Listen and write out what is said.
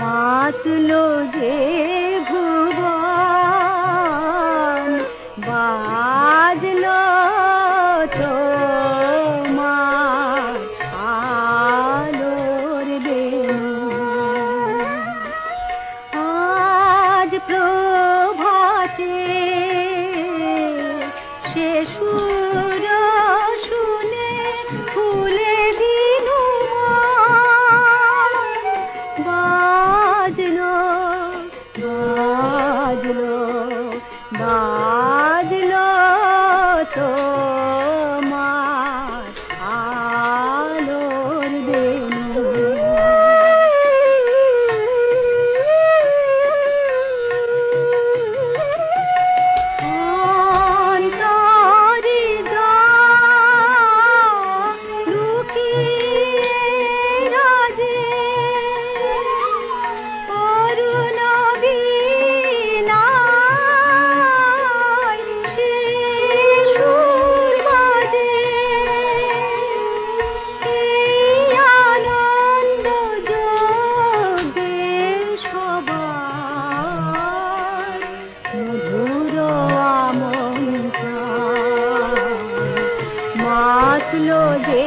মাতলো যে ভুবন বাজলো সে সুর শুনে ফুলে দিন বাজলো বাজলো বা বাঁচল যে